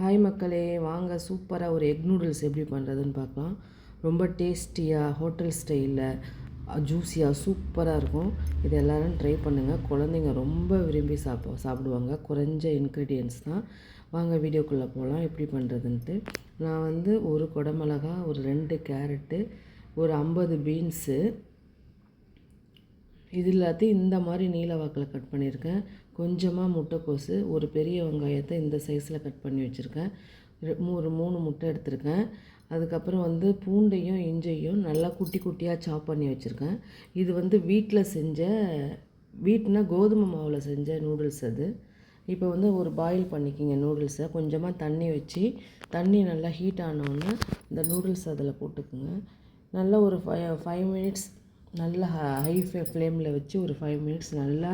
Hi மக்களே வாங்க சூப்பராக ஒரு எக் நூடுல்ஸ் எப்படி பண்ணுறதுன்னு பார்க்கலாம். ரொம்ப டேஸ்டியாக ஹோட்டல் ஸ்டைலில் ஜூஸியாக சூப்பராக இருக்கும். இது எல்லோரும் ட்ரை பண்ணுங்கள் குழந்தைங்க ரொம்ப விரும்பி சாப்ப சாப்பிடுவாங்க. குறைஞ்ச இன்க்ரீடியன்ஸ் தான். வாங்க வீடியோக்குள்ளே போகலாம் எப்படி பண்ணுறதுன்ட்டு நான் வந்து ஒரு குடமிளகா ஒரு ரெண்டு கேரட்டு ஒரு ஐம்பது பீன்ஸு இது எல்லாத்தையும் இந்த மாதிரி நீல வாக்கில் கட் பண்ணியிருக்கேன். கொஞ்சமாக முட்டைக்கோசு ஒரு பெரிய வெங்காயத்தை இந்த சைஸில் கட் பண்ணி வச்சுருக்கேன். ஒரு மூணு முட்டை எடுத்திருக்கேன். அதுக்கப்புறம் வந்து பூண்டையும் இஞ்சையும் நல்லா குட்டி குட்டியாக சாப் பண்ணி வச்சுருக்கேன். இது வந்து வீட்டில் செஞ்ச வீட்னா கோதுமை மாவில் செஞ்ச நூடுல்ஸ் அது. இப்போ வந்து ஒரு பாயில் பண்ணிக்கிங்க நூடுல்ஸை கொஞ்சமாக தண்ணி வச்சு தண்ணி நல்லா ஹீட் ஆனோடனே இந்த நூடுல்ஸ் அதில் போட்டுக்குங்க. நல்லா ஒரு ஃபைவ் ஃபைவ் மினிட்ஸ் நல்லா ஹை ஃப்ளேமில் வச்சு ஒரு ஃபைவ் மினிட்ஸ் நல்லா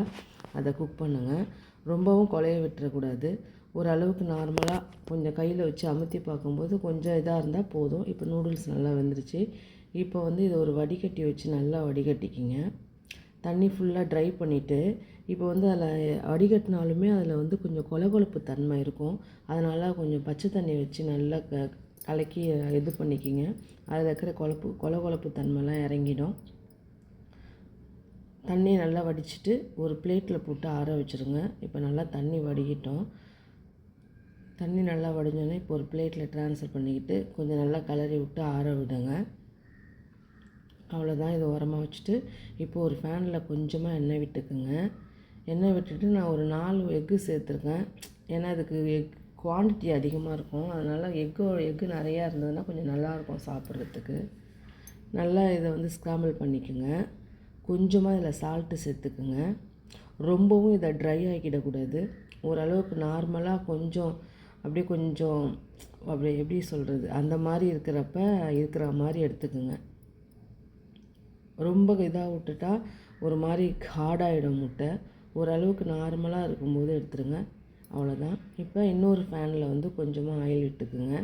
அதை குக் பண்ணுங்கள் ரொம்பவும் குலைய விட்டுறக்கூடாது. ஓரளவுக்கு நார்மலாக கொஞ்சம் கையில் வச்சு அமுத்தி பார்க்கும்போது கொஞ்சம் இதாக இருந்தால் போதும். இப்போ நூடுல்ஸ் நல்லா வந்துருச்சு. இப்போ வந்து இதை ஒரு வடிகட்டி வச்சு நல்லா வடிகட்டிக்கிங்க. தண்ணி ஃபுல்லாக ட்ரை பண்ணிவிட்டு இப்போ வந்து அதில் வடிகட்டினாலுமே அதில் வந்து கொஞ்சம் கொலகொலப்பு தன்மை இருக்கும். அதனால் கொஞ்சம் பச்சை தண்ணி வச்சு நல்லா க கலக்கி இது பண்ணிக்கிங்க. அதில் இருக்கிற கொழப்பு கொல கொழப்பு தன்மைலாம் இறங்கிடும். தண்ணி நல்லா வடிச்சிட்டு ஒரு பிளேட்டில் போட்டு ஆற வச்சுருங்க. இப்போ நல்லா தண்ணி வடிகிட்டோம். தண்ணி நல்லா வடிஞ்சோடனே இப்போ ஒரு பிளேட்டில் ட்ரான்ஸ்ஃபர் பண்ணிக்கிட்டு கொஞ்சம் நல்லா கலரி விட்டு ஆற விடுங்க. அவ்வளோதான் இதை உரமாக வச்சுட்டு இப்போ ஒரு ஃபேனில் கொஞ்சமாக எண்ணெய் விட்டுக்குங்க. எண்ணெய் விட்டுட்டு நான் ஒரு நாலு எக்கு சேர்த்துருக்கேன். ஏன்னா அதுக்கு எக் குவான்டிட்டி அதிகமாக இருக்கும். அதனால் எக்கு எக்கு நிறையா இருந்ததுன்னா கொஞ்சம் நல்லாயிருக்கும் சாப்பிட்றதுக்கு. நல்லா இதை வந்து ஸ்க்ராம்பிள் பண்ணிக்கோங்க. கொஞ்சமாக இதில் சால்ட்டு சேர்த்துக்குங்க. ரொம்பவும் இதை ட்ரை ஆக்கிடக்கூடாது. ஓரளவுக்கு நார்மலாக கொஞ்சம் அப்படியே கொஞ்சம் அப்படி எப்படி சொல்கிறது அந்த மாதிரி இருக்கிறப்ப இருக்கிற மாதிரி எடுத்துக்கோங்க. ரொம்ப இதாக விட்டுட்டா ஒரு மாதிரி ஹார்டாகிடும் முட்டை. ஓரளவுக்கு நார்மலாக இருக்கும்போது எடுத்துருங்க. அவ்வளோதான் இப்போ இன்னொரு ஃபேனில் வந்து கொஞ்சமாக ஆயில் இட்டுக்குங்க.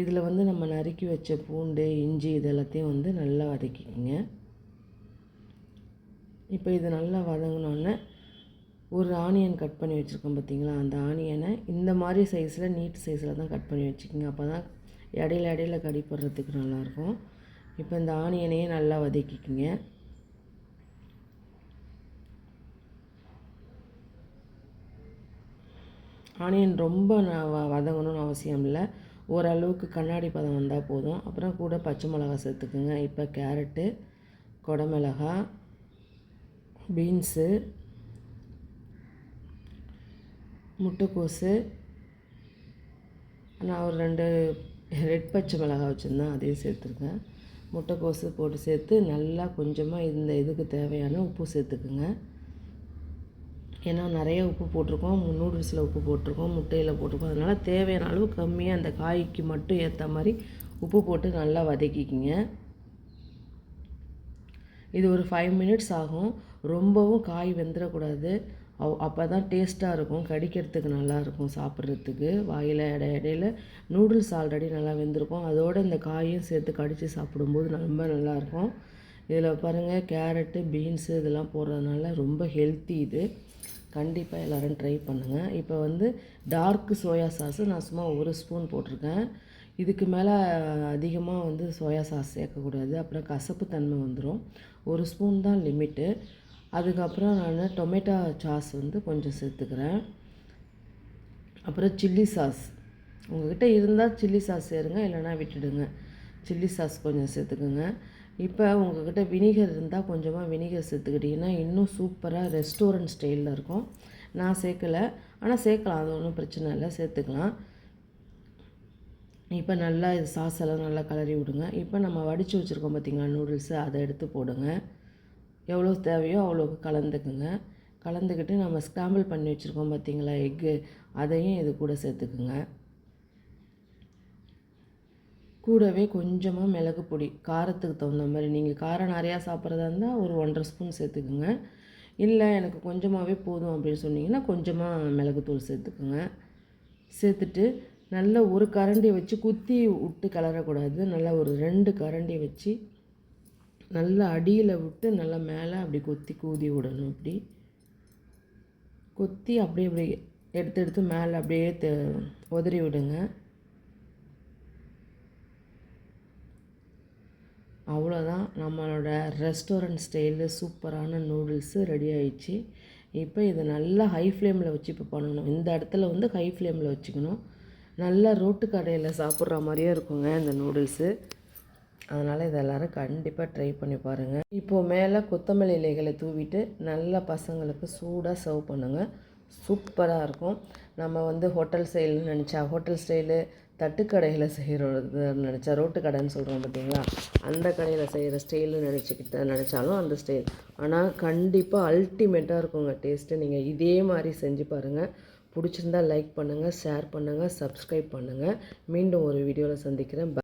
இதில் வந்து நம்ம நறுக்கி வச்ச பூண்டு இஞ்சி இதெல்லாத்தையும் வந்து நல்லா வதக்கிக்கோங்க. இப்போ இது நல்லா வதங்கினோன்னே ஒரு ஆனியன் கட் பண்ணி வச்சுருக்கோம் பார்த்தீங்களா? அந்த ஆனியனை இந்த மாதிரி சைஸில் நீட் சைஸில் தான் கட் பண்ணி வச்சுக்கோங்க. அப்போ தான் இடையில இடையில கடிப்படுறதுக்கு நல்லாயிருக்கும். இப்போ இந்த ஆனியனையே நல்லா வதக்கிக்கிங்க. ஆனியன் ரொம்ப வதங்கணும்னு அவசியம் இல்லை. ஓரளவுக்கு கண்ணாடி பதம் வந்தால் போதும். அப்புறம் கூட பச்சை மிளகா சேர்த்துக்குங்க. இப்போ கேரட்டு குடமிளகா பீன்ஸு முட்டைக்கோஸு நான் ஒரு ரெண்டு ரெட் பச்சை மிளகாய் வச்சுருந்தேன் அதையும் சேர்த்துருக்கேன். முட்டைக்கோஸு போட்டு சேர்த்து நல்லா கொஞ்சமாக இந்த இதுக்கு தேவையான உப்பு சேர்த்துக்குங்க. ஏன்னா நிறைய உப்பு போட்டிருக்கோம் நூடுல்ஸில் உப்பு போட்டிருக்கோம் முட்டையில் போட்டிருக்கோம். அதனால் தேவையான அளவு கம்மியாக அந்த காய்க்கு மட்டும் ஏற்ற மாதிரி உப்பு போட்டு நல்லா வதக்கிக்கிங்க. இது ஒரு ஃபைவ் மினிட்ஸ் ஆகும். ரொம்பவும் காய் வெந்துடக்கூடாது அவ் அப்போ தான் டேஸ்ட்டாக இருக்கும். கடிக்கிறதுக்கு நல்லாயிருக்கும் சாப்பிட்றதுக்கு. வாயில் இடை இடையில நூடுல்ஸ் ஆல்ரெடி நல்லா வெந்திருக்கும். அதோடு இந்த காயும் சேர்த்து கடித்து சாப்பிடும்போது ரொம்ப நல்லாயிருக்கும் இதில் பாருங்கள் கேரட்டு பீன்ஸு இதெல்லாம் போடுறதுனால ரொம்ப ஹெல்த்தி இது. கண்டிப்பாக எல்லோரும் ட்ரை பண்ணுங்கள் இப்போ வந்து டார்க் சோயா சாஸு நான் சும்மா ஒரு ஸ்பூன் போட்டிருக்கேன். இதுக்கு மேலே அதிகமாக வந்து சோயா சாஸ் சேர்க்கக்கூடாது. அப்புறம் கசப்பு தன்மை வந்துடும் ஒரு ஸ்பூன் தான் லிமிட்டு. அதுக்கப்புறம் நான் டொமேட்டோ சாஸ் வந்து கொஞ்சம் சேர்த்துக்கிறேன். அப்புறம் சில்லி சாஸ். உங்கள்கிட்ட இருந்தால் சில்லி சாஸ் சேருங்க இல்லைனா விட்டுடுங்க. சில்லி சாஸ் கொஞ்சம் சேர்த்துக்குங்க. இப்போ உங்கள்கிட்ட வினிகர் இருந்தால் கொஞ்சமாக வினிகர் சேர்த்துக்கிட்டிங்கன்னா இன்னும் சூப்பராக ரெஸ்டாரண்ட் ஸ்டைலில் இருக்கும். நான் சேர்க்கலை. ஆனால் சேர்க்கலாம் அது ஒன்றும் பிரச்சனை இல்லை சேர்த்துக்கலாம். இப்போ நல்லா இது சாஸ் எல்லாம் நல்லா கலரி விடுங்க. இப்போ நம்ம வடித்து வச்சுருக்கோம் பார்த்திங்களா நூடுல்ஸு அதை எடுத்து போடுங்க. எவ்வளோ தேவையோ அவ்வளோக்கு கலந்துக்குங்க. கலந்துக்கிட்டு நம்ம ஸ்க்ராம்பிள் பண்ணி வச்சுருக்கோம் பார்த்திங்களா எக்கு அதையும் இது கூட சேர்த்துக்குங்க. கூடவே கொஞ்சமாக மிளகு பொடி காரத்துக்கு தகுந்த மாதிரி. நீங்கள் காரம் நிறையா சாப்பிட்றதா இருந்தால் ஒரு ஒன்றரை ஸ்பூன் சேர்த்துக்குங்க. இல்லை எனக்கு கொஞ்சமாகவே போதும் அப்படின்னு சொன்னிங்கன்னா கொஞ்சமாக மிளகுத்தூள் சேர்த்துக்குங்க. சேர்த்துட்டு நல்லா ஒரு கரண்டி வச்சு குத்தி விட்டு கலரக்கூடாது. நல்லா ஒரு ரெண்டு கரண்டி வச்சு நல்லா அடியில் விட்டு நல்லா மேலே அப்படி கொத்தி கூதி விடணும் இப்படி. கொத்தி அப்படியே இப்படி எடுத்து எடுத்து மேலே அப்படியே தெ உதறி விடுங்க. அவ்வளோதான் நம்மளோட ரெஸ்டாரண்ட் ஸ்டைலில் சூப்பரான நூடுல்ஸு ரெடி ஆயிடுச்சு. இப்போ இதை நல்லா ஹை ஃப்ளேமில் வச்சு இப்போ பண்ணணும். இந்த இடத்துல வந்து ஹை ஃப்ளேமில் வச்சுக்கணும். நல்லா ரோட்டு கடையில் சாப்பிட்ற மாதிரியே இருக்குங்க இந்த நூடுல்ஸு. அதனால் இதை எல்லோரும் கண்டிப்பாக ட்ரை பண்ணி பாருங்கள் இப்போது மேலே கொத்தமல்லி இலைகளை தூவிட்டு நல்லா பசங்களுக்கு சூடாக சர்வ் பண்ணுங்கள் சூப்பராக இருக்கும். நம்ம வந்து ஹோட்டல் ஸ்டைல்னு நினச்சா ஹோட்டல் ஸ்டைலு தட்டுக்கடையில் செய்கிறது நினச்சா ரோட்டு கடைன்னு சொல்கிறோம் பார்த்தீங்களா அந்த கடையில் செய்கிற ஸ்டைலு நினச்சிக்கிட்ட நினச்சாலும் அந்த ஸ்டைல் ஆனால் கண்டிப்பாக அல்டிமேட்டாக இருக்குங்க டேஸ்ட்டு நீங்கள் இதே மாதிரி செஞ்சு பாருங்கள் பிடிச்சிருந்தா லைக் பண்ணுங்கள் ஷேர் பண்ணுங்கள் சப்ஸ்கிரைப் பண்ணுங்கள் மீண்டும் ஒரு வீடியோவில் சந்திக்கிறேன்.